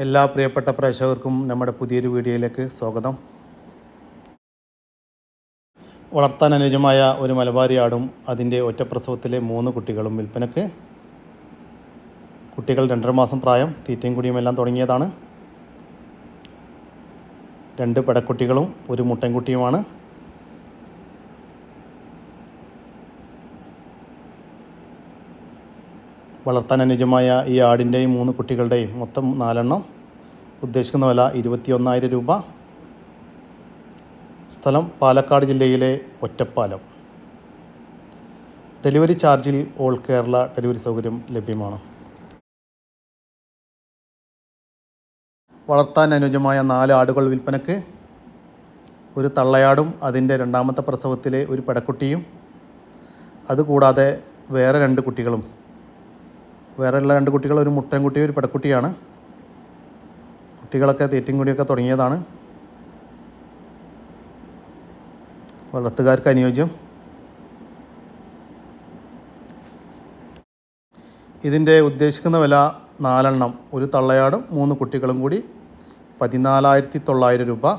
എല്ലാ പ്രിയപ്പെട്ട പ്രേക്ഷകർക്കും നമ്മുടെ പുതിയൊരു വീഡിയോയിലേക്ക് സ്വാഗതം. വളർത്താൻ അനുജമായ ഒരു മലബാരി ആടും അതിന്റെ ഒറ്റപ്രസവത്തിലെ മൂന്ന് കുട്ടികളും വിൽപ്പനക്ക് കുട്ടികൾ രണ്ടര മാസം പ്രായം തീറ്റയും കുടിയും എല്ലാം തുടങ്ങിയതാണ്. രണ്ട് പെടക്കുട്ടികളും ഒരു മുട്ടൻകുട്ടിയുമാണ്. വളർത്താൻ അനുജമായ ഈ ആടിന്റെയും മൂന്ന് കുട്ടികളുടെയും മൊത്തം നാലെണ്ണം. ഉദ്ദേശിക്കുന്ന വില ഇരുപത്തിയൊന്നായിരം രൂപ. സ്ഥലം പാലക്കാട് ജില്ലയിലെ ഒറ്റപ്പാലം. ഡെലിവറി ചാർജിൽ ഓൾ കേരള ഡെലിവറി സൗകര്യം ലഭ്യമാണ്. വളർത്താൻ അനുജമായ നാല് ആടുകൾ വിൽപ്പനക്ക്. ഒരു തള്ളയാടും അതിന്റെ രണ്ടാമത്തെ പ്രസവത്തിലെ ഒരു പെടക്കുട്ടിയും. അതുകൂടാതെ വേറെ രണ്ട് കുട്ടികളും. വേറെ ഉള്ള രണ്ട് കുട്ടികൾ ഒരു മുട്ടൻകുട്ടിയും ഒരു പെടക്കുട്ടിയാണ്. കുട്ടികളൊക്കെ തീറ്റയും കൂടിയൊക്കെ തുടങ്ങിയതാണ്. വളർത്തുകാർക്ക് അനുയോജ്യം. ഇതിന്റെ ഉദ്ദേശിക്കുന്ന വില നാലെണ്ണം. ഒരു തള്ളയാടും മൂന്ന് കുട്ടികളും കൂടി പതിനാലായിരത്തി തൊള്ളായിരം രൂപ.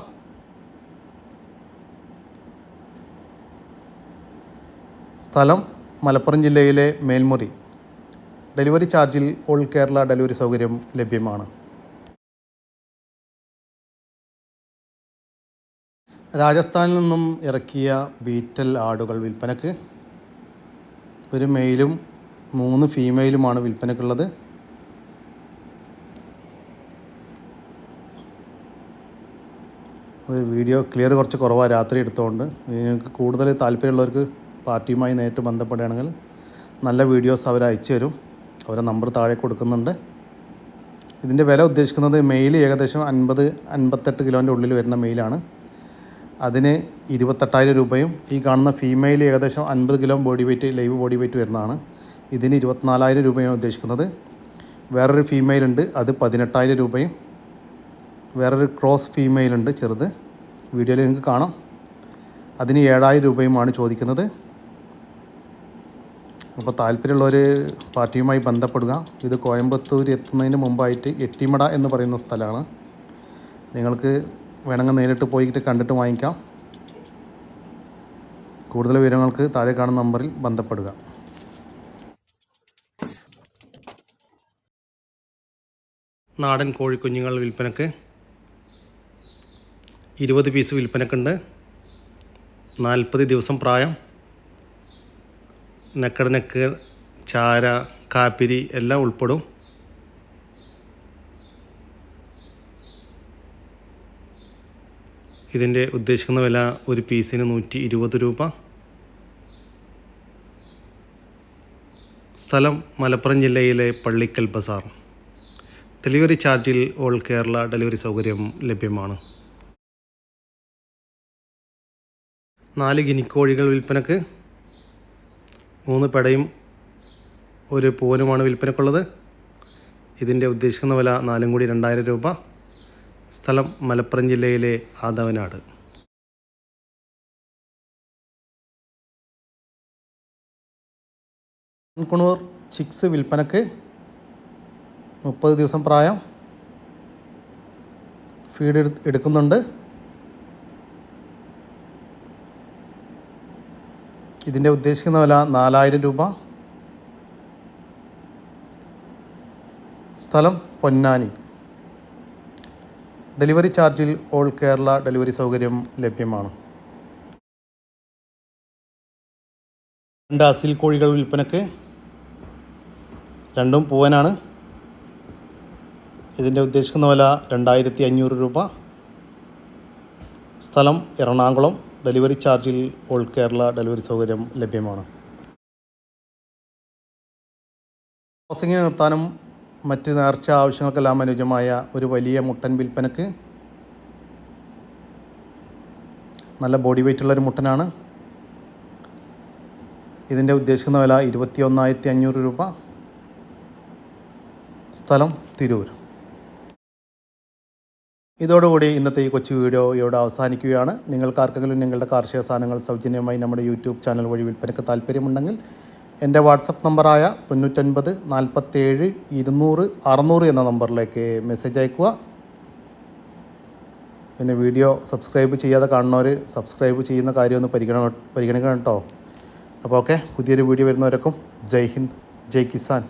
സ്ഥലം മലപ്പുറം ജില്ലയിലെ മേൽമുറി. ഡെലിവറി ചാർജിൽ ഓൾ കേരള ഡെലിവറി സൗകര്യം ലഭ്യമാണ്. രാജസ്ഥാനിൽ നിന്നും ഇറക്കിയ ബീറ്റൽ ആടുകൾ വിൽപ്പനക്ക് ഒരു മെയിലും മൂന്ന് ഫീമെയിലുമാണ് വിൽപ്പനക്കുള്ളത്. അത് വീഡിയോ ക്ലിയർ കുറച്ച് കുറവാണ് രാത്രി എടുത്തുകൊണ്ട് നിങ്ങൾക്ക് കൂടുതൽ താല്പര്യമുള്ളവർക്ക് പാർട്ടിയുമായി നേരിട്ട് ബന്ധപ്പെടുകയാണെങ്കിൽ നല്ല വീഡിയോസ് അവർ അയച്ചു തരും. അവരെ നമ്പർ താഴെ കൊടുക്കുന്നുണ്ട്. ഇതിന്റെ വില ഉദ്ദേശിക്കുന്നത് മെയിൽ ഏകദേശം അൻപത് അൻപത്തെട്ട് കിലോന്റെ ഉള്ളിൽ വരുന്ന മെയിലാണ് അതിന് ഇരുപത്തെട്ടായിരം രൂപയും ഈ കാണുന്ന ഫീമെയിൽ ഏകദേശം അൻപത് kilo body weight live body weight വരുന്നതാണ്. ഇതിന് ഇരുപത്തിനാലായിരം രൂപയാണ് ഉദ്ദേശിക്കുന്നത്. വേറൊരു ഫീമെയിൽ ഉണ്ട് അത് പതിനെട്ടായിരം രൂപയും. വേറൊരു ക്രോസ് ഫീമെയിൽ ഉണ്ട് ചെറുത്. വീഡിയോയിൽ നിങ്ങൾക്ക് കാണാം. അതിന് ഏഴായിരം രൂപയുമാണ് ചോദിക്കുന്നത്. അപ്പോൾ താല്പര്യമുള്ളവർ പാർട്ടിയുമായി ബന്ധപ്പെടുക. ഇത് കോയമ്പത്തൂർ എത്തുന്നതിന് മുമ്പായിട്ട് എട്ടിമട എന്ന് പറയുന്ന സ്ഥലമാണ്. നിങ്ങൾക്ക് വേണമെങ്കിൽ നേരിട്ട് പോയിട്ട് കണ്ടിട്ട് വാങ്ങിക്കാം. കൂടുതൽ വിവരങ്ങൾക്ക് താഴെ കാണുന്ന നമ്പറിൽ ബന്ധപ്പെടുക. നാടൻ കോഴിക്കുഞ്ഞുങ്ങൾ വിൽപ്പനക്ക് ഇരുപത് പീസ് വിൽപ്പനക്കുണ്ട്. നാൽപ്പത് ദിവസം പ്രായം. നെക്കടനെക്ക് ചാര കാപ്പിരി എല്ലാം ഉൾപ്പെടും. ഇതിന്റെ ഉദ്ദേശിക്കുന്ന വില ഒരു പീസിന് നൂറ്റി ഇരുപത് രൂപ. സ്ഥലം മലപ്പുറം ജില്ലയിലെ പള്ളിക്കൽ ബസാർ. ഡെലിവറി ചാർജിൽ ഓൾ കേരള ഡെലിവറി സൗകര്യം ലഭ്യമാണ്. നാല് ഗിനിക്കോഴികൾ വിൽപ്പനക്ക് മൂന്ന് പെടയും ഒരു പൂവനുമാണ് വിൽപ്പനക്കുള്ളത്. ഇതിന്റെ ഉദ്ദേശിക്കുന്ന വില നാലും കൂടി രണ്ടായിരം രൂപ. സ്ഥലം മലപ്പുറം ജില്ലയിലെ ആദവനാട്. കുണൂർ ചിക്സ് വിൽപ്പനക്ക് മുപ്പത് ദിവസം പ്രായം. ഫീഡ് എടു- എടുക്കുന്നുണ്ട്. ഇതിന്റെ ഉദ്ദേശിക്കുന്ന വില നാലായിരം രൂപ. സ്ഥലം പൊന്നാനി. ഡെലിവറി ചാർജിൽ ഓൾ കേരള ഡെലിവറി സൗകര്യം ലഭ്യമാണ്. രണ്ട് അസിൽ കോഴികൾ വിൽപ്പനക്ക്. രണ്ടും പൂവനാണ്. ഇതിന്റെ ഉദ്ദേശിക്കുന്ന വില രണ്ടായിരത്തി അഞ്ഞൂറ് രൂപ. സ്ഥലം എറണാകുളം. ഡെലിവറി ചാർജിൽ ഓൾ കേരള ഡെലിവറി സൗകര്യം ലഭ്യമാണ്. ക്രോസിങ്ങിന് നിർത്താനും മറ്റ് നേർച്ച ആവശ്യങ്ങൾക്കെല്ലാം അനുയോജ്യമായ ഒരു വലിയ മുട്ടൻ വിൽപ്പനക്ക് നല്ല ബോഡി വെയിറ്റുള്ള ഒരു മുട്ടനാണ്. ഇതിന്റെ ഉദ്ദേശിക്കുന്ന വില ഇരുപത്തി ഒന്നായിരത്തി അഞ്ഞൂറ് രൂപ. സ്ഥലം തിരൂർ. ഇതോടുകൂടി ഇന്നത്തെ ഈ കൊച്ചു വീഡിയോ ഇവിടെ അവസാനിക്കുകയാണ്. നിങ്ങൾക്കാർക്കെങ്കിലും നിങ്ങളുടെ കാർഷിക സാധനങ്ങൾ സൗജന്യമായി നമ്മുടെ യൂട്യൂബ് ചാനൽ വഴി വിൽപ്പനയ്ക്ക് താല്പര്യമുണ്ടെങ്കിൽ എന്റെ വാട്സപ്പ് നമ്പറായ തൊണ്ണൂറ്റൊൻപത് നാൽപ്പത്തേഴ് ഇരുന്നൂറ് അറുന്നൂറ് എന്ന നമ്പറിലേക്ക് മെസ്സേജ് അയക്കുക പിന്നെ വീഡിയോ സബ്സ്ക്രൈബ് ചെയ്യാതെ കാണുന്നവർ സബ്സ്ക്രൈബ് ചെയ്യുന്ന കാര്യം ഒന്ന് പരിഗണ പരിഗണിക്കണം കേട്ടോ. അപ്പോൾ ഓക്കെ പുതിയൊരു വീഡിയോ വരുന്നവരൊക്കെ ജയ് ഹിന്ദ് ജയ് കിസാൻ.